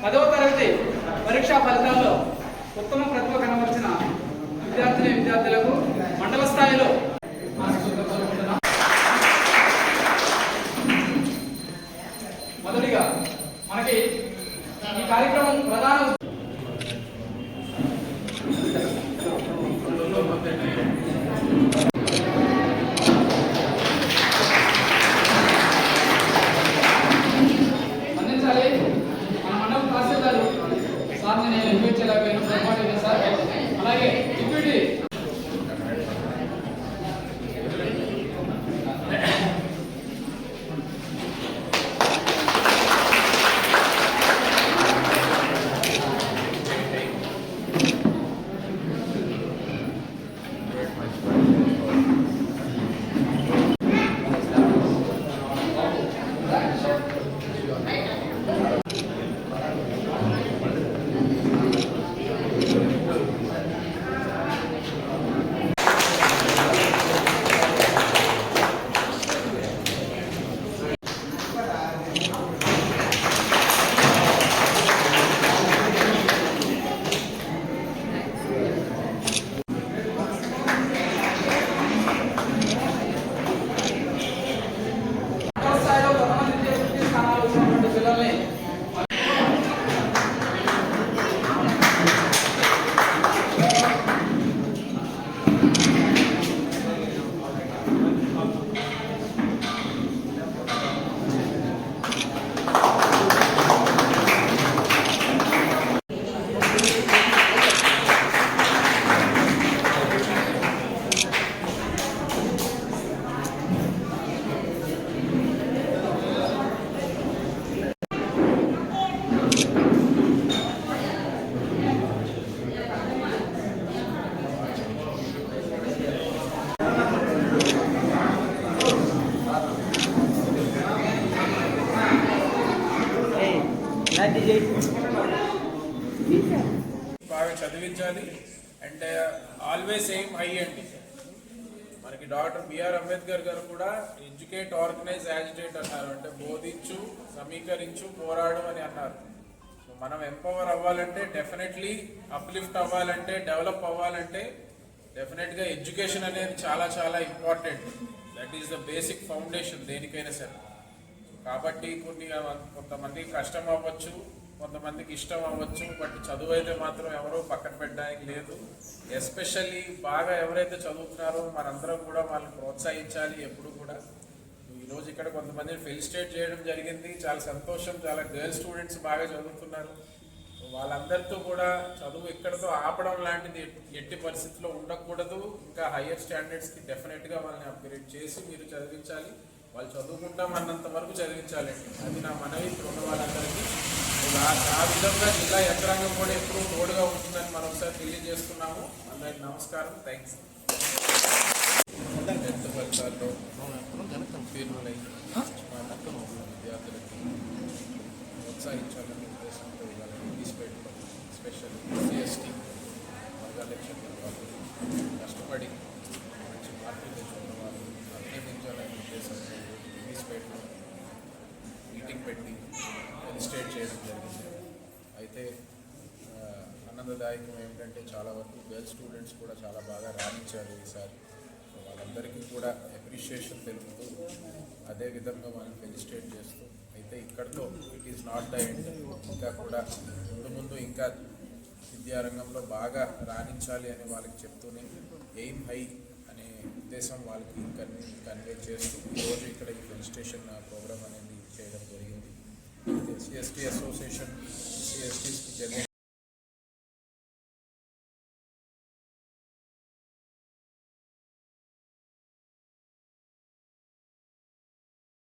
పదవ తరగతి పరీక్షా ఫలితాల్లో ఉత్తమ ప్రతిభ కనబరిచిన విద్యార్థిని విద్యార్థులకు మండల స్థాయిలో మొదటిగా మనకి ఈ కార్యక్రమం ప్రధాన అందించాలి మన మండలం తహసీల్దార్ సార్ నేను ఇన్వైట్ బాగా చదివించాలి. అండ్ ఆల్వేస్ ఎయిమ్ హై అండి మనకి డాక్టర్ బిఆర్ అంబేద్కర్ గారు కూడా ఎడ్యుకేట్ ఆర్గనైజ్ యాజిటేట్ అన్నారు. అంటే బోధించు సమీకరించు పోరాడు అని అన్నారు. సో మనం ఎంపవర్ అవ్వాలంటే డెఫినెట్లీ అప్లిఫ్ట్ అవ్వాలంటే డెవలప్ అవ్వాలంటే డెఫినెట్గా ఎడ్యుకేషన్ అనేది చాలా చాలా important that is the basic foundation దేనికైనా సరే. కాబట్టి కొన్ని కొంతమందికి కష్టం అవ్వచ్చు. కొంతమందికి ఇష్టం అవ్వచ్చు బట్ చదువు అయితే మాత్రం ఎవరో పక్కన పెట్టడానికి లేదు. ఎస్పెషల్లీ బాగా ఎవరైతే చదువుతున్నారో మనందరం కూడా వాళ్ళని ప్రోత్సహించాలి ఎప్పుడు కూడా. ఈరోజు ఇక్కడ కొంతమందిని ఫెలిసిటేట్ చేయడం జరిగింది. చాలా సంతోషం. చాలా గర్ల్ స్టూడెంట్స్ బాగా చదువుతున్నారు. వాళ్ళందరితో కూడా చదువు ఇక్కడతో ఆపడం లాంటిది ఎట్టి పరిస్థితిలో ఉండకూడదు. ఇంకా హయ్యర్ స్టాండర్డ్స్కి డెఫినెట్గా వాళ్ళని అప్గ్రేడ్ చేసి మీరు చదివించాలి. వాళ్ళు చదువుకుంటాం అన్నంత వరకు చదివించాలండి అది నా మనవి ఉన్న వాళ్ళందరికీ. ఆ విధంగా జిల్లా యంత్రాంగం కూడా ఎప్పుడూ తోడుగా ఉంటుందని మరొకసారి తెలియజేస్తున్నాము. అందరికి నమస్కారం. థ్యాంక్స్ టెన్త్ ఫలితాల్లో ఫీర్ములై విద్యార్థులకి ప్రోత్సహించాలి. ఆనందదాయకం ఏమిటంటే చాలా వరకు గర్ల్స్ స్టూడెంట్స్ కూడా చాలా బాగా రాణించారు ఈసారి. వాళ్ళందరికీ కూడా అప్రిషియేషన్ తెలుపుతూ అదే విధంగా మనం ఫెలిస్టేట్ చేస్తూ అయితే ఇక్కడతో it is not the end ఇంకా కూడా ముందు ముందు ఇంకా విద్యారంగంలో బాగా రాణించాలి అని వాళ్ళకి చెప్తూనే ఎయిమ్ హై అనే ఉద్దేశం వాళ్ళకి కన్వే కన్వే చేస్తూ ఈరోజు ఇక్కడ ఈ ఫెలిస్టేషన్ ప్రోగ్రామ్ అనేది చేయడం జరిగింది. సిఎస్టీ అసోసియేషన్ సిఎస్టీస్కి చెందిన